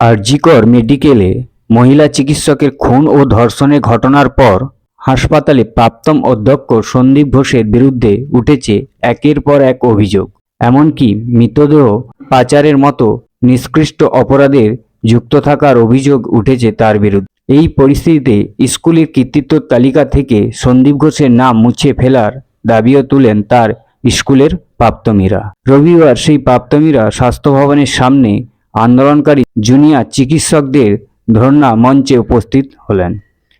আরজিকর মেডিকেলে মহিলা চিকিৎসকের খুন ও ধর্ষণের ঘটনার পর হাসপাতালে প্রাপ্তম অধ্যক্ষ সন্দীপ ঘোষের বিরুদ্ধে উঠেছে একের পর এক অভিযোগ। এমনকি মৃতদেহ পাচারের মতো নিষ্কৃষ্ট অপরাধের যুক্ত থাকার অভিযোগ উঠেছে তার বিরুদ্ধে। এই পরিস্থিতিতে স্কুলের কৃতিত্ব তালিকা থেকে সন্দীপ ঘোষের নাম মুছে ফেলার দাবিও তুলেন তার স্কুলের প্রাপ্তমীরা। রবিবার সেই প্রাপ্তমীরা স্বাস্থ্য ভবনের সামনে আন্দোলনকারী জুনিয়র চিকিৎসকদের ধর্ণা মঞ্চে উপস্থিত হলেন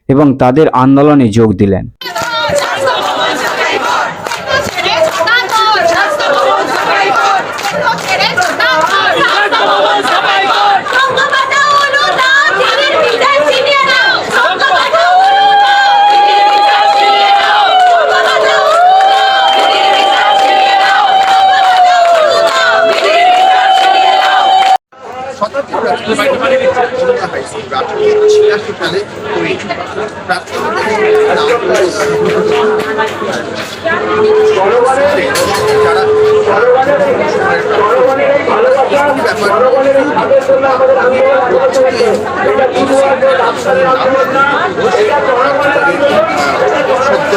এবং তাদের আন্দোলনে যোগ দিলেন। ছিয়াশি সালে সদ্য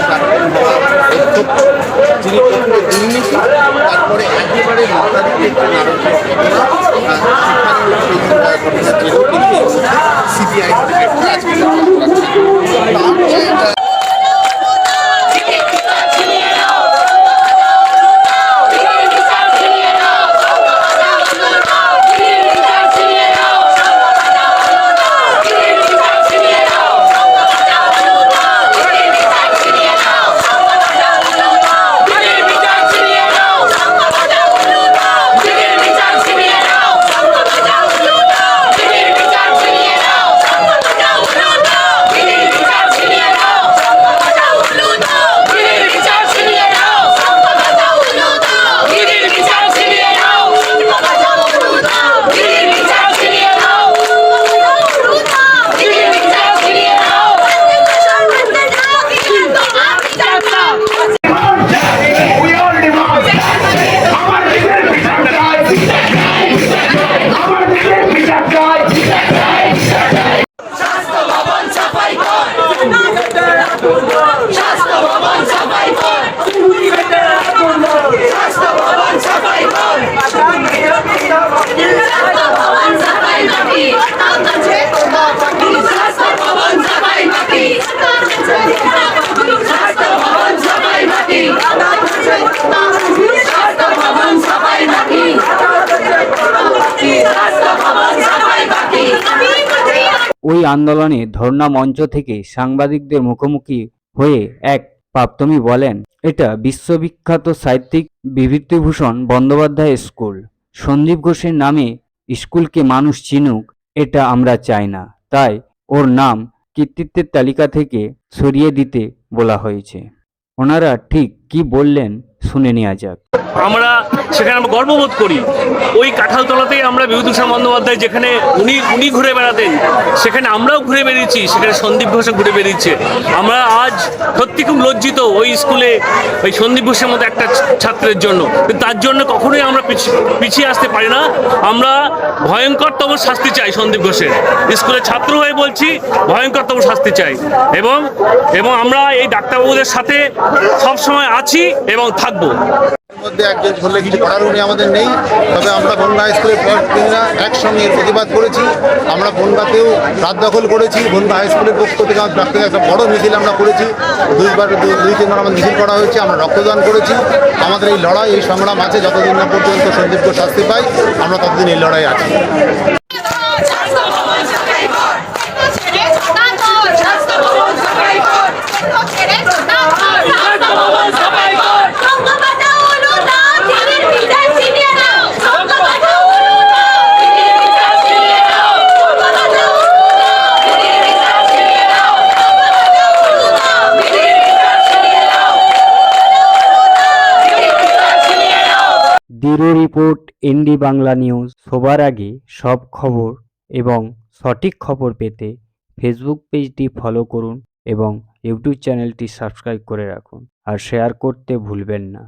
যিনি তারপরে একেবারে মাতাদিকে একটি নারকীয় ওই আন্দোলনে ধর্ণা মঞ্চ থেকে সাংবাদিকদের মুখোমুখি হয়ে এক প্রাপ্তমী বলেন, এটা বিশ্ববিখ্যাত সাহিত্যিক বিভূতিভূষণ বন্দ্যোপাধ্যায় স্কুল। সন্দীপ ঘোষের নামে স্কুলকে মানুষ চিনুক, এটা আমরা চাই না। তাই ওর নাম কৃতিত্বের তালিকা থেকে সরিয়ে দিতে বলা হয়েছে। ওনারা ঠিক কি বললেন শুনে নেওয়া যাক। আমরা সেখানে আমরা গর্ববোধ করি। ওই কাঁঠালতলাতেই আমরা বিভূতিভূষণ বন্দ্যোপাধ্যায় যেখানে উনি উনি ঘুরে বেড়াতেন, সেখানে আমরাও ঘুরে বেরিয়েছি সেখানে সন্দীপ ঘোষও ঘুরে বেরিয়েছে আমরা আজ সত্যি খুব লজ্জিত ওই স্কুলে ওই সন্দীপ ঘোষের মতো একটা ছাত্রের জন্য। তার জন্য কখনোই আমরা পিছি- পিছিয়ে আসতে পারি না। আমরা ভয়ঙ্করতম শাস্তি চাই সন্দীপ ঘোষের। স্কুলের ছাত্র হয়ে বলছি, ভয়ঙ্করতম শাস্তি চাই। এবং এবং আমরা এই ডাক্তারবাবুদের সাথে সবসময় আছি এবং থাকব। এর মধ্যে একজন ধরলে কিছু করার উনি আমাদের নেই, তবে আমরা বনগা স্কুলের প্রতিনিধিরা একসঙ্গে প্রতিবাদ করেছি। আমরা বনগাতেও রাত দখল করেছি বনগা হাই স্কুলের পক্ষ থেকে আমাদের প্রাক্তন একটা বড় মিছিল আমরা করেছি। দুইবার দুই, তিনবার আমাদের মিছিল করা হয়েছে, আমরা রক্তদান করেছি। আমাদের এই লড়াই, এই সংগ্রাম আছে, যতদিন না পর্যন্ত সন্দীপকে শাস্তি পাই, আমরা ততদিন এই লড়াই আছি। Bureau report, ND Bangla news. সবার আগে সব খবর এবং সঠিক খবর পেতে ফেসবুক পেজটি ফলো করুন এবং ইউটিউব চ্যানেলটি সাবস্ক্রাইব করে রাখুন। আর শেয়ার করতে ভুলবেন না।